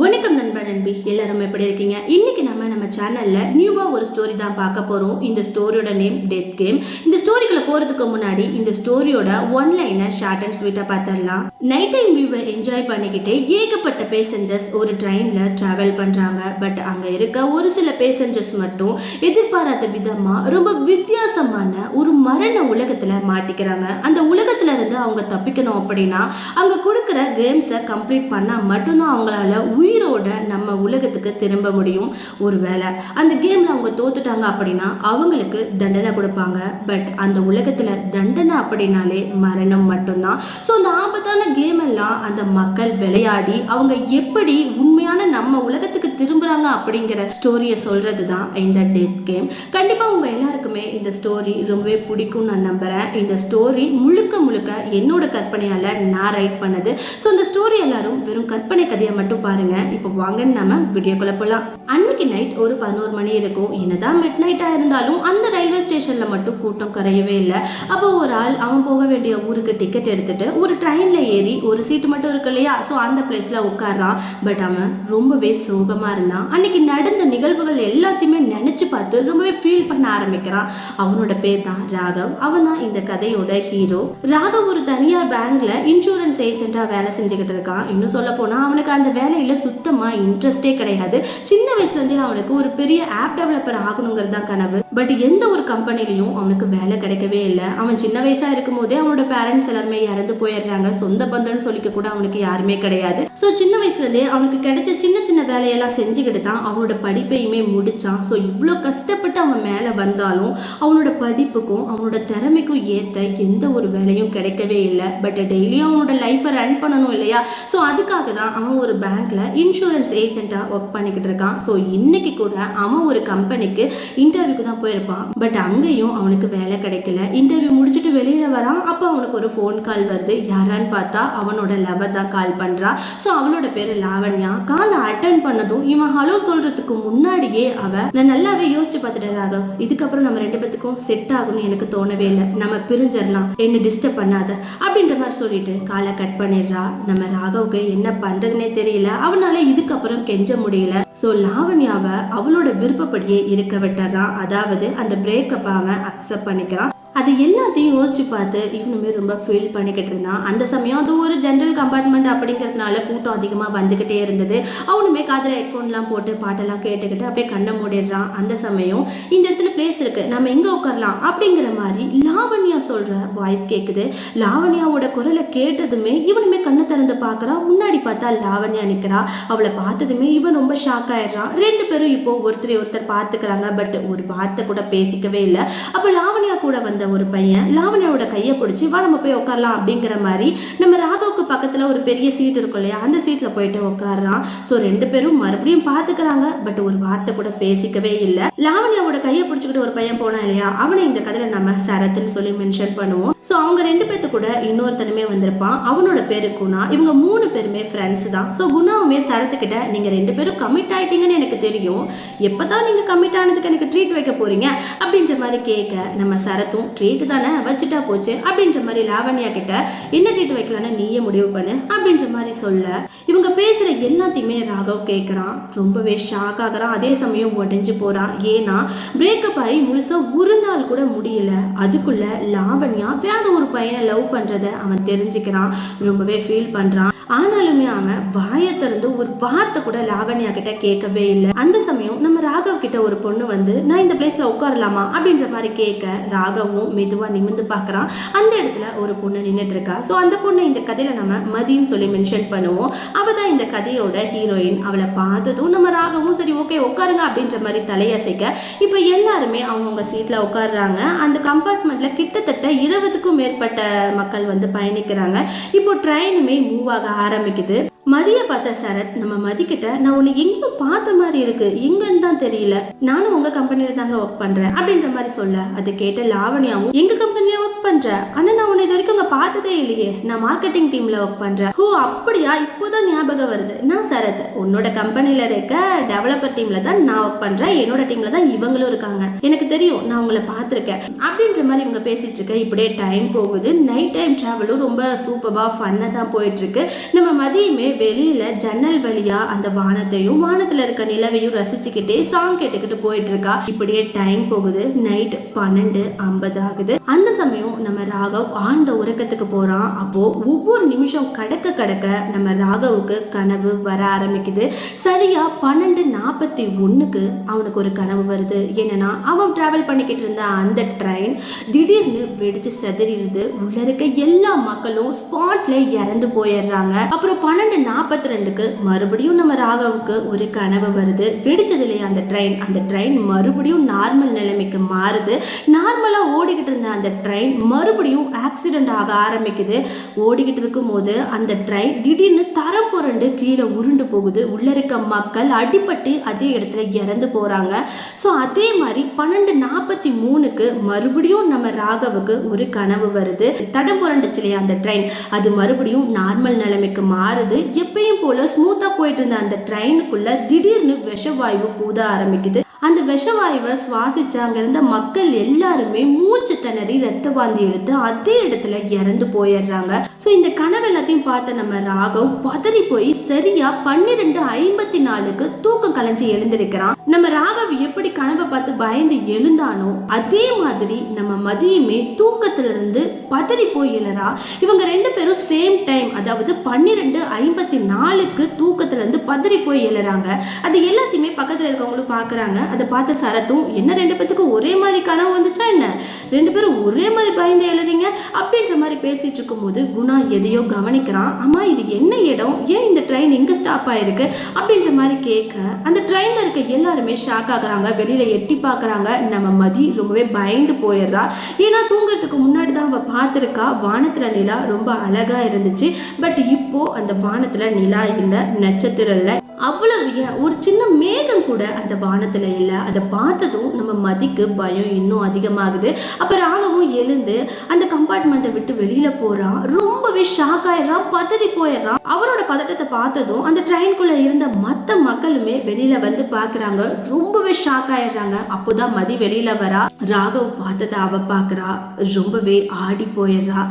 வணக்கம் நண்பா நண்பி எல்லாரும் எப்படி இருக்கீங்க? இன்னைக்கு நம்ம நம்ம சேனல்ல நியூவா ஒரு ஸ்டோரி தான் பார்க்க போறோம். இந்த ஸ்டோரியோட நேம் டெத் கேம் இந்த ஸ்டோரி போறதுக்கு முன்னாடி இந்த ஸ்டோரியோட ஒன் லைனை ஷார்ட் அண்ட் ஸ்வீட்டா பார்த்துடலாம் நைட் டைம் வியூவை என்ஜாய் பண்ணிக்கிட்டே ஏகப்பட்ட பேசஞ்சர்ஸ் ஒரு ட்ரெயின்ல டிராவல் பண்றாங்க. பட் அங்க இருக்க ஒரு சில பேசஞ்சர்ஸ் மட்டும் எதிர்பாராத விதமா ரொம்ப வித்தியாசமான ஒரு மரண உலகத்துல மாட்டிக்கிறாங்க. அந்த உலகத்துல இருந்து அவங்க தப்பிக்கணும் அப்படின்னா அங்க கொடுக்குற கேம்ஸை கம்ப்ளீட் பண்ணா மட்டும்தான் அவங்களால உயிரோட நம்ம உலகத்துக்கு திரும்ப முடியும். ஒருவேளை அந்த கேம்ல அவங்க தோத்துட்டாங்க அப்படின்னா அவங்களுக்கு தண்டனை கொடுப்பாங்க. பட் அந்த உலகத்துல தண்டனை அப்படின்னாலே மரணம் மட்டும்தான். ஸோ அந்த ஆபத்தான கேம் எல்லாம் அந்த மக்கள் விளையாடி அவங்க எப்படி உண்மையான நம்ம உலகத்துக்கு திரும்புறாங்க அப்படிங்கிற ஸ்டோரியை சொல்றது தான் இந்த டெத் கேம் கண்டிப்பா உங்க எல்லாருக்குமே இந்த ஸ்டோரி ரொம்பவே பிடிக்கும் நான் நம்புறேன். இந்த ஸ்டோரி முழுக்க முழுக்க என்னோட கற்பனையால நான் ரைட் பண்ணது. ஸோ இந்த ஸ்டோரி எல்லாரும் வெறும் கற்பனை கதையை மட்டும் பாருங்க. இப்போ வாங்கன்னு நம்ம வீடியோக்குள்ள போகலாம் அன்னைக்கு நைட் ஒரு பதினோரு மணி இருக்கும். என்னதான் மிட் நைட்டாக இருந்தாலும் அந்த ரயில்வே ஸ்டேஷன்ல மட்டும் கூட்டம் குறையவே இல்லை. அப்போ ஒரு ஆள் அவன் போக வேண்டிய ஊருக்கு டிக்கெட் எடுத்துட்டு ஒரு ட்ரெயின்ல ஏறி ஒரு சீட்டு மட்டும் இருக்கு இல்லையா? ஸோ அந்த பிளேஸ்ல உட்கார்றான். பட் அவன் ரொம்பவே சோகமா இருந்தான். அன்னைக்கு நடந்த நிகழ்வுகள் எல்லாத்தையுமே நினைச்சு பார்த்து ரொம்பவே ஃபீல் பண்ண ஆரம்பிக்கிறான். அவனோட பேர் தான் ராகவ். அவன் தான் இந்த கதையோட ஹீரோ ராகவ் ஒரு தனியார் பேங்க்ல இன்சூரன்ஸ் ஏஜென்ட்டா வேலை செஞ்சுக்கிட்டு இருக்கான். இன்னும் சொல்ல போனால் அவனுக்கு அந்த வேலையில சுத்தமா இன்ட்ரெஸ்டே கிடையாது. சின்ன வயசுல இருந்தே அவனுக்கு ஒரு பெரிய ஆப் டெவலப்பர் ஆகணுங்கிறது தான் கனவு. பட் எந்த ஒரு கம்பெனிலையும் அவனுக்கு வேலை கிடைக்கவே இல்லை. அவன் சின்ன வயசாக இருக்கும் போதே அவனோட பேரண்ட்ஸ் எல்லாருமே இறந்து போயிடுறாங்க. சொந்த பந்தம்னு சொல்லிக்க கூட அவனுக்கு யாருமே கிடையாது. ஸோ சின்ன வயசுலேருந்தே அவனுக்கு கிடைச்ச சின்ன சின்ன வேலையெல்லாம் செஞ்சுக்கிட்டு தான் அவனோட படிப்பையுமே முடித்தான் ஸோ இவ்வளோ கஷ்டப்பட்டு அவன் மேலே வந்தாலும் அவனோட படிப்புக்கும் அவனோட திறமைக்கும் ஏற்ற எந்த ஒரு வேலையும் கிடைக்கவே இல்லை. பட் டெய்லியும் அவனோட லைஃப்பை ரன் பண்ணணும் இல்லையா? ஸோ அதுக்காக தான் அவன் ஒரு பேங்க்கில் இன்சூரன்ஸ் ஏஜென்ட்டாக ஒர்க் பண்ணிக்கிட்டு இருக்கான். ஸோ இன்னைக்கு கூட அவன் ஒரு கம்பெனிக்கு இன்டர்வியூக்கு தான் போயிருப்பான். பட் அங்கேயும் அவனுக்கு வேலை கிடைக்கல. இன்டர்வியூ முடிச்சுட்டு வெளியில வரான். அப்போ அவனுக்கு ஒரு ஃபோன் கால் வருது. யாரான்னு பார்த்தா அவனோட லவர் தான் கால் பண்றா. ஸோ அவளோட பேரு லாவண்யா. காலை அட்டன் பண்ணதும் இவன் ஹலோ சொல்றதுக்கு முன்னாடியே அவ நான் நல்லாவே யோசிச்சு பார்த்துட்டேன் ராகவ். இதுக்கப்புறம் நம்ம ரெண்டு பேத்துக்கும் செட் ஆகும்னு எனக்கு தோணவே இல்லை. நம்ம பிரிஞ்சிடலாம். என்ன டிஸ்டர்ப் பண்ணாத. அப்படின்ற மாதிரி சொல்லிட்டு காலை கட் பண்ணிடுறா. நம்ம ராகவுக்கு என்ன பண்றதுனே தெரியல. அவனால இதுக்கப்புறம் கெஞ்ச முடியல. ஸோ லாவண்யாவை அவளோட விருப்பப்படியே இருக்க விட்டுறான். அதாவது அந்த பிரேக்கப்பை அவன் அக்செப்ட் பண்ணிக்கிறான். அது எல்லாத்தையும் யோசிச்சு பார்த்து இவனுமே ரொம்ப ஃபீல் பண்ணிக்கிட்டு இருந்தான். அந்த சமயம் அது ஒரு ஜென்ரல் கம்பார்ட்மெண்ட் அப்படிங்கிறதுனால கூட்டம் அதிகமாக வந்துக்கிட்டே இருந்தது. அவனுமே காதில் ஹெட்ஃபோன்லாம் போட்டு பாட்டெல்லாம் கேட்டுக்கிட்டு அப்படியே கண்ணை மூடிடுறான். அந்த சமயம் இந்த இடத்துல பிளேஸ் இருக்குது நம்ம எங்கே உட்காரலாம்? அப்படிங்கிற மாதிரி லாவண்யா சொல்கிற வாய்ஸ் கேட்குது லாவண்யாவோட குரலை கேட்டதுமே இவனுமே கண்ணை திறந்து பார்க்குறான் முன்னாடி பார்த்தா லாவண்யா நிற்கிறா அவளை பார்த்ததுமே இவன் ரொம்ப ஷாக் ஆயிடுறான். ரெண்டு பேரும் இப்போ ஒருத்தரை ஒருத்தர் பார்த்துக்கிறாங்க. பட் ஒரு வார்த்தை கூட பேசிக்கவே இல்லை. அப்போ லாவண்யா கூட வந்து ஒரு பையன் லாவணியோட கையை பிடிச்சி வா நம்ம போய் உட்காரலாம் அப்படிங்கிற மாதிரி நம்ம ராகவுக்கு பக்கத்தில் ஒரு பெரிய சீட் இருக்கும் இல்லையா? அந்த சீட்டில் போயிட்டு உட்காடுறான் ஸோ ரெண்டு பேரும் மறுபடியும் பார்த்துக்கிறாங்க. பட் ஒரு வார்த்தை கூட பேசிக்கவே இல்லை. லாவணியாவோட கையை பிடிச்சிக்கிட்டு ஒரு பையன் போனான் இல்லையா? அவனை இந்த கதையில் நம்ம சரத்துன்னு சொல்லி மென்ஷன் பண்ணுவோம். ஸோ அவங்க ரெண்டு பேர்த்து கூட இன்னொருத்தனுமே வந்திருப்பான். அவனோட பேரு குணா. இவங்க மூணு பேருமே ஃப்ரெண்ட்ஸ் தான். ஸோ குணாவுமே சரத்துக்கிட்ட நீங்கள் ரெண்டு பேரும் கமிட் ஆயிட்டீங்கன்னு எனக்கு தெரியும். எப்போ தான் நீங்கள் கமிட் ஆனதுக்கு எனக்கு ட்ரீட் வைக்க போறீங்க? அப்படின்ற மாதிரி கேட்க நம்ம சரத்தும் ட்ரீட் தானே? வச்சுட்டா போச்சு. அப்படின்ற மாதிரி லாவண்யா கிட்ட என்ன ட்ரீட் வைக்கலான்னு நீயே முடிவு பண்ணு அப்படின்ற மாதிரி சொல்ல இவங்க பேசுகிற எல்லாத்தையுமே ராகவ் கேட்குறான் ரொம்பவே ஷாக் ஆகுறான். அதே சமயம் உடஞ்சு போகிறான் ஏன்னா பிரேக்கப் ஆகி முழுசாக ஒரு நாள் கூட முடியல. அதுக்குள்ள லாவண்யா வேற ஒரு பையனை லவ் பண்ணுறத அவன் தெரிஞ்சுக்கிறான். ரொம்பவே ஃபீல் பண்ணுறான் ஆனாலுமே அவன் வாயை திறந்து ஒரு வார்த்தை கூட லாவண்யா கிட்ட கேட்கவே இல்லை. அந்த சமயம் நம்ம ராகவ் கிட்ட ஒரு பொண்ணு வந்து நான் இந்த பிளேஸ்ல உட்காரலாமா? அப்படின்ற மாதிரி கேட்க ராகவும் மெதுவா நிமிந்து பார்க்குறான். அந்த இடத்துல ஒரு பொண்ணு நின்றுட்டு இருக்கா. ஸோ அந்த பொண்ணை இந்த கதையில நம்ம மதியம் சொல்லி மென்ஷன் பண்ணுவோம். அவள் தான் இந்த கதையோட ஹீரோயின் அவளை பார்த்ததும் நம்ம ராகவும் சரி ஓகே உட்காருங்க அப்படின்ற மாதிரி தலையசைக்க இப்போ எல்லாருமே அவங்கவுங்க சீட்ல உட்காடுறாங்க அந்த கம்பார்ட்மெண்ட்ல கிட்டத்தட்ட இருபதுக்கும் மேற்பட்ட மக்கள் வந்து பயணிக்கிறாங்க. இப்போ ட்ரெயினுமே மூவ் ஆக ஆரம்பிக்குது. மதிய பார்த்த சரத் நம்ம மதிக்கிட்ட நான் உன்னை எங்கேயோ பார்த்த மாதிரி இருக்கு. எங்கன்னு தான் தெரியல. நானும் உங்க கம்பெனியில தாங்க ஒர்க் பண்றேன். அப்படின்ற மாதிரி சொல்ல. அது கேட்ட லாவணியாவும் எங்க கம்பெனில ஒர்க் பண்ற? ஆனா நான் உன்னை இது வரைக்கும் அங்க பார்த்ததே இல்லையே. நான் மார்க்கெட்டிங் டீம்ல ஒர்க் பண்றேன். ஓ அப்படியா? இப்போதான் ஞாபகம் வருது. நான் சரத். உன்னோட கம்பெனில இருக்க டெவலப்பர் டீம்ல தான் நான் ஒர்க் பண்றேன். என்னோட டீம்ல தான் இவங்களும் இருக்காங்க. எனக்கு தெரியும் நான் உங்களை பார்த்துருக்கேன். அப்படின்ற மாதிரி இவங்க பேசிட்டு இருக்க. இப்படியே டைம் போகுது. நைட் டைம் டிராவலும் ரொம்ப சூப்பராக ஃபன்னாக தான் போயிட்டு இருக்கு. நம்ம மதியமே வெளியில ஜன்னல் வழியா அந்த வானத்தையும் வானத்துல இருக்க நிலவையும் ரசிச்சுக்கிட்டே சாங் கேட்டுக்கிட்டு போயிட்டு இருக்கா இப்படியே டைம் போகுது. நைட் பன்னெண்டு ஐம்பது ஆகுது. அந்த சமயம் நம்ம ராகவ் ஆழ்ந்த உறக்கத்துக்கு போறான். அப்போ ஒவ்வொரு நிமிஷம் கடக்க கடக்க நம்ம ராகவுக்கு கனவு வர ஆரம்பிக்குது. சரியா பன்னெண்டு நாற்பத்தி ஒண்ணுக்கு அவனுக்கு ஒரு கனவு வருது. என்னன்னா அவன் டிராவல் பண்ணிக்கிட்டு இருந்த அந்த ட்ரெயின் திடீர்னு வெடிச்சு செதறிடுது. உள்ள இருக்க எல்லா மக்களும் ஸ்பாட்ல இறந்து போயிடுறாங்க. அப்புறம் பன்னெண்டு நாற்பத்தி ரெண்டுக்கு மறுபடியும் நம்ம ராகவுக்கு ஒரு கனவு வருது. வெடிச்சது இல்லையா அந்த ட்ரெயின் அந்த ட்ரெயின் மறுபடியும் நார்மல் நிலைமைக்கு மாறுது. நார்மலாக ஓடிக்கிட்டு இருந்த அந்த ட்ரெயின் மறுபடியும் ஆக்சிடெண்ட் ஆக ஆரம்பிக்குது. ஓடிக்கிட்டு இருக்கும்போது அந்த ட்ரெயின் திடீர்னு தரம் புரண்டு கீழே உருண்டு போகுது. உள்ள இருக்க மக்கள் அடிபட்டு அதே இடத்துல இறந்து போகிறாங்க ஸோ அதே மாதிரி பன்னெண்டு நாற்பத்தி மூணுக்கு மறுபடியும் நம்ம ராகவுக்கு ஒரு கனவு வருது. தடம் புரண்டுச்சு இல்லையா அந்த ட்ரெயின் அது மறுபடியும் நார்மல் நிலைமைக்கு மாறுது. எப்பயும் போல ஸ்மூத்தா போயிட்டு இருந்த அந்த ட்ரெயினுக்குள்ள திடீர்னு விஷவாயு பூத ஆரம்பிக்குது. அந்த விஷவாயுவை சுவாசிச்சு அங்க இருந்த மக்கள் எல்லாருமே மூச்சு திணறி ரத்த வாந்தி எடுத்து அதே இடத்துல இறந்து போயிடுறாங்க. ஸோ இந்த கனவு எல்லாத்தையும் பார்த்த நம்ம ராகவ் பதறி போய் சரியா பன்னிரெண்டு ஐம்பத்தி நாலுக்கு தூக்கம் கலைஞ்சு எழுந்திருக்கிறான். நம்ம ராகவ் எப்படி கனவை பார்த்து பயந்து எழுந்தானோ அதே மாதிரி நம்ம மதியமே தூக்கத்திலிருந்து பதறி போய் எழறா. இவங்க ரெண்டு பேரும் சேம் டைம் அதாவது பன்னிரெண்டு ஐம்பத்தி நாலுக்கு தூக்கத்திலிருந்து பதறி போய் எழுறாங்க. அது எல்லாத்தையுமே பக்கத்தில் இருக்கவங்களும் பார்க்குறாங்க அதை பார்த்த சரத்தும் என்ன ரெண்டு பேத்துக்கும் ஒரே மாதிரி கனவு வந்துச்சா என்ன? ரெண்டு பேரும் ஒரே மாதிரி பயந்து எழுறீங்க? அப்படின்ற மாதிரி பேசிட்டு இருக்கும்போது குணா எதையோ கவனிக்கிறான். அம்மா இது என்ன இடம்? ஏன் இந்த ட்ரெயின் இங்கே ஸ்டாப் ஆயிருக்கு? அப்படின்ற மாதிரி கேட்க அந்த ட்ரெயினில் இருக்க எல்லாரும் ஷாக் ஆகுறாங்க. வெளியில எட்டி பார்க்குறாங்க. நம்ம மதி ரொம்பவே பயந்து போயிடுறா. ஏன்னா தூங்குறதுக்கு முன்னாடி தான் அவ பார்த்துருக்கா. வானத்துல நிலா ரொம்ப அழகா இருந்துச்சு. பட் இப்போ அந்த வானத்துல நிலா இல்லை நட்சத்திரம் இல்லை. அவ்வளவு ஏன்? ஒரு சின்ன மேகம் கூட அந்த வானத்தில் இல்லை. அதை பார்த்ததும் நம்ம மதிக்கு பயம் இன்னும் அதிகமாகுது. அப்போ ராகவும் எழுந்து அந்த கம்பார்ட்மெண்ட்டை விட்டு வெளியில் போகிறான் ரொம்பவே ஷாக் ஆயிடுறான். பதறி போயிடுறான். அவனோட பதட்டத்தை பார்த்ததும் அந்த ட்ரெயின்குள்ளே இருந்த மற்ற மக்களுமே வெளியில் வந்து பார்க்குறாங்க. ரொம்பவே ஷாக் ஆயிடுறாங்க. அப்போதான் மதி வெளியில வரா. ராகவ் பார்த்ததை அவ பாக்குறா ரொம்பவே ஆடி போயிடுறா.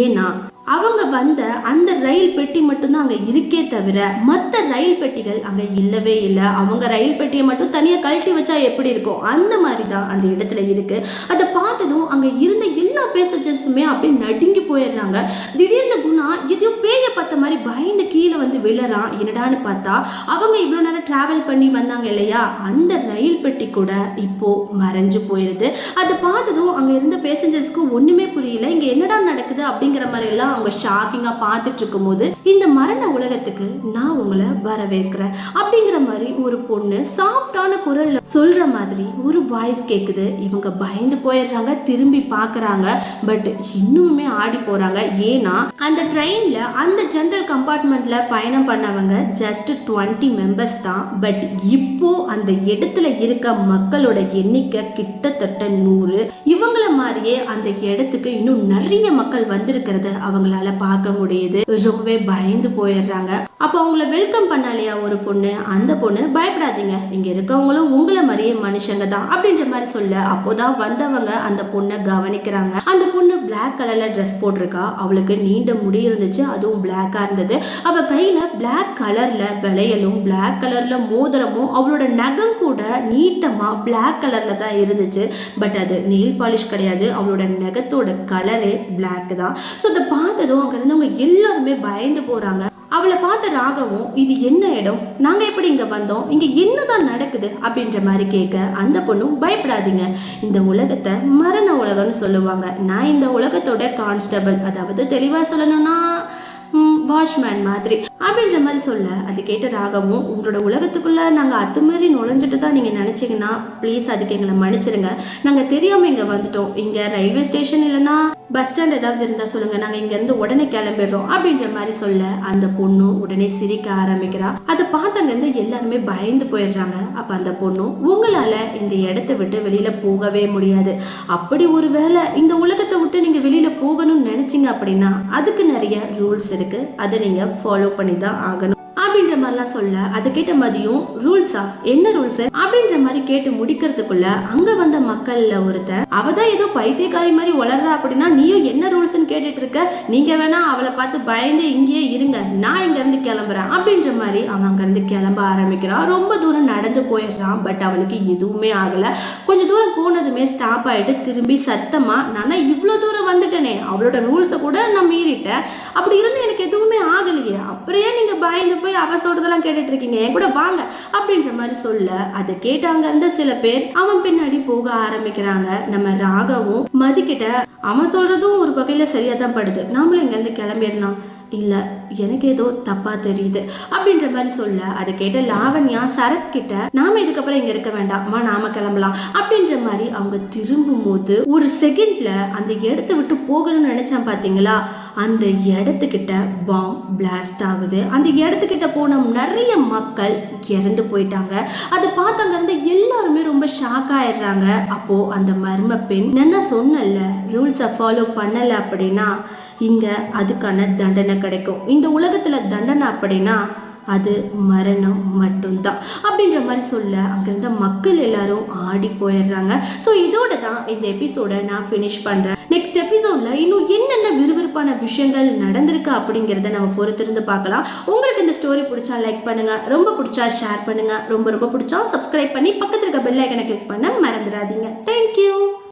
ஏன்னா அவங்க வந்த அந்த ரயில் பெட்டி மட்டும்தான் அங்கே இருக்கே தவிர மற்ற ரயில் பெட்டிகள் அங்கே இல்லவே இல்லை. அவங்க ரயில் பெட்டியை மட்டும் தனியாக கழட்டி வச்சா எப்படி இருக்கும்? அந்த மாதிரி தான் அந்த இடத்துல இருக்கு. அதை பார்த்ததும் அங்கே இருந்த எல்லா பேசஞ்சர்ஸுமே அப்படியே நடுங்கி போயிடுறாங்க. திடீர்னு குணா எதையோ பேய பார்த்த மாதிரி பயந்து கீழே வந்து விழறான். என்னடான்னு பார்த்தா அவங்க இவ்வளோ நேரம் டிராவல் பண்ணி வந்தாங்க இல்லையா? அந்த ரயில் பெட்டி கூட இப்போ மறைஞ்சு போயிடுது அதை பார்த்ததும் அங்கே இருந்த பேசஞ்சர்ஸ்க்கு ஒன்றுமே புரியல. இங்கே என்னடா நடக்குது அப்படிங்கிற மாதிரி எல்லாம் அவங்க ஷாக்கிங்காக பார்த்துட்டு இருக்கும்போது இந்த மரண உலகத்துக்கு நான் உங்களை வரவேற்கிறேன் அப்படிங்கிற மாதிரி ஒரு பொண்ணு சாஃப்டான குரல்ல சொல்ற மாதிரி ஒரு வாய்ஸ் கேட்குது இவங்க பயந்து போயிடுறாங்க திரும்பி பார்க்குறாங்க பட் இன்னுமே ஆடி போறாங்க. ஏன்னா அந்த ட்ரெயின்ல அந்த ஜென்ரல் கம்பார்ட்மெண்ட்ல பயணம் பண்ணவங்க ஜஸ்ட் டுவெண்ட்டி மெம்பர்ஸ் தான். பட் இப்போ அந்த இடத்துல இருக்க மக்களோட எண்ணிக்கை கிட்டத்தட்ட நூறு. இவங்கள மாதிரியே அந்த இடத்துக்கு இன்னும் நிறைய மக்கள் வந்திருக்கிறத அவங்களால பார்க்க முடியுது. ரொம்பவே பயந்து போயிடுறாங்க. அப்போ அவங்கள வெல்கம் பண்ணாலையா ஒரு பொண்ணு? அந்த பொண்ணு பயப்படாதீங்க. இங்க இருக்கவங்களும் உங்களை மாதிரியே மனுஷங்க தான் அப்படின்ற மாதிரி சொல்ல அப்போதான் வந்தவங்க அந்த பொண்ணை கவனிக்கிறாங்க. அந்த பொண்ணு பிளாக் கலர்ல ட்ரெஸ் போட்டிருக்கா. அவளுக்கு நீண்ட முடி இருந்துச்சு அதுவும் பிளாக்கா இருந்தது. அவ கையில பிளாக் கலர்ல விளையலும் பிளாக் கலர்ல மோதிரமும் அவளோட நகம் கூட நீட்டமா பிளாக் கலர்ல தான் இருந்துச்சு. பட் அது நெயில் பாலிஷ் கிடையாது. அவளோட நகத்தோட கலரே பிளாக் தான். ஸோ அதை பார்த்ததும் அங்கே இருந்தவங்க எல்லாருமே பயந்து போறாங்க. அவளை பார்த்த ராகவும் இது என்ன இடம்? நாங்க எப்படி இங்க வந்தோம்? இங்க என்னதான் நடக்குது? அப்படின்ற மாதிரி கேட்க அந்த பொண்ணும் பயப்படாதீங்க. இந்த உலகத்தை மரண உலகம்னு சொல்லுவாங்க. நான் இந்த உலகத்தோட கான்ஸ்டபிள். அதாவது தெளிவா சொல்லணும்னா வாட்ச்மேன் மாதிரி. அப்படின்ற மாதிரி சொல்ல அது கேட்ட ராகவும் உங்களோட உலகத்துக்குள்ள நாங்கள் அத்துமாரி நுழைஞ்சிட்டு தான் நீங்கள் நினச்சிங்கன்னா ப்ளீஸ் அதுக்கு எங்களை மன்னிச்சிருங்க. நாங்கள் தெரியாமல் இங்கே வந்துட்டோம். இங்கே ரயில்வே ஸ்டேஷன் இல்லைன்னா பஸ் ஸ்டாண்ட் ஏதாவது இருந்தால் சொல்லுங்கள் நாங்கள் இங்கேருந்து உடனே கிளம்பிடுறோம் அப்படின்ற மாதிரி சொல்ல அந்த பொண்ணு உடனே சிரிக்க ஆரம்பிக்கிறா. அதை பார்த்தங்கேருந்து எல்லாருமே பயந்து போயிடுறாங்க. அப்போ அந்த பொண்ணு உங்களால் இந்த இடத்த விட்டு வெளியில் போகவே முடியாது. அப்படி ஒரு வேளை இந்த உலகத்தை விட்டு நீங்கள் வெளியில் போகணும்னு நினச்சிங்க அப்படின்னா அதுக்கு நிறைய ரூல்ஸ் இருக்குது அதை நீங்கள் ஃபாலோ பண்ணி தான் ஆகணும். அப்படின்ற மாதிரிலாம் சொல்ல அதை கேட்ட மதியம் ரூல்ஸா என்ன ரூல்ஸ்? அப்படின்ற மாதிரி கேட்டு முடிக்கிறதுக்குள்ள அங்க வந்த மக்கள்ல ஒருத்தன் அவ தான் ஏதோ பைத்தியக்காரி மாதிரி வளர்றா அப்படின்னா நீயும் என்ன ரூல்ஸ்னு கேட்டுட்டு இருக்க நீங்க வேணா அவளை பார்த்து பயந்து இங்கேயே இருங்க. நான் இங்க இருந்து கிளம்புறேன். அப்படின்ற மாதிரி அவன் அங்க இருந்து கிளம்ப ஆரம்பிக்கிறான். ரொம்ப தூரம் நடந்து போயிடுறான். பட் அவனுக்கு எதுவுமே ஆகல. கொஞ்ச தூரம் போனதுமே ஸ்டாப் ஆயிட்டு திரும்பி சத்தமா நான் தான் இவ்வளோ தூரம் வந்துட்டேனே. அவளோட ரூல்ஸை கூட நான் மீறிட்டேன். அப்படி இருந்து எனக்கு எதுவுமே ஆகலையே. அப்புறம் ஏன் நீங்க பயந்து போய் அவ சொல்றதெல்லாம் கேட்டுட்டு இருக்கீங்க என் கூட வாங்க அப்படின்ற மாதிரி சொல்ல அதை கேட்டாங்க இருந்த சில பேர் அவன் பின்னாடி போக ஆரம்பிக்கிறாங்க. நம்ம ராகவும் மதிக்கிட்ட அவன் சொல்றதும் ஒரு வகையில சரியா தான் படுது. நாமளும் இங்க இருந்து கிளம்பிடலாம். இல்ல எனக்கு ஏதோ தப்பா தெரியுது அப்படின்ற மாதிரி சொல்ல அதை கேட்ட லாவண்யா சரத் கிட்ட நாம இதுக்கப்புறம் இங்க இருக்க வேண்டாம். வா நாம கிளம்பலாம். அப்படின்ற மாதிரி அவங்க திரும்பும் போது ஒரு செகண்ட்ல அந்த இடத்த விட்டு போகணும்னு நினைச்சான் பாத்தீங்களா? அந்த இடத்துக்கிட்ட பாம் பிளாஸ்ட் ஆகுது. அந்த இடத்துக்கிட்ட போன நிறைய மக்கள் இறந்து போயிட்டாங்க. அதை பார்த்து அங்கேருந்து எல்லாருமே ரொம்ப ஷாக் ஆயிடுறாங்க. அப்போ அந்த மர்ம பெண் நான் தான் சொன்னல ரூல்ஸை ஃபாலோ பண்ணலை அப்படின்னா இங்கே அதுக்கான தண்டனை கிடைக்கும். இந்த உலகத்தில் தண்டனை அப்படின்னா அது மரணம் மட்டும்தான். அப்படின்ற மாதிரி சொல்ல அங்கிருந்த மக்கள் எல்லாரும் ஆடி போயிடுறாங்க. ஸோ இதோட தான் இந்த எபிசோட நான் ஃபினிஷ் பண்ணுறேன் நெக்ஸ்ட் எபிசோடில் இன்னும் என்னென்ன விறுவிறுப்பான விஷயங்கள் நடந்திருக்கு அப்படிங்கிறத நம்ம பொறுத்திருந்து பார்க்கலாம். உங்களுக்கு இந்த ஸ்டோரி பிடிச்சா லைக் பண்ணுங்கள் ரொம்ப பிடிச்சா ஷேர் பண்ணுங்கள் ரொம்ப ரொம்ப பிடிச்சா சப்ஸ்கிரைப் பண்ணி பக்கத்தில் இருக்க பெல் ஐக்கனை கிளிக் பண்ண மறந்துடாதீங்க. தேங்க்யூ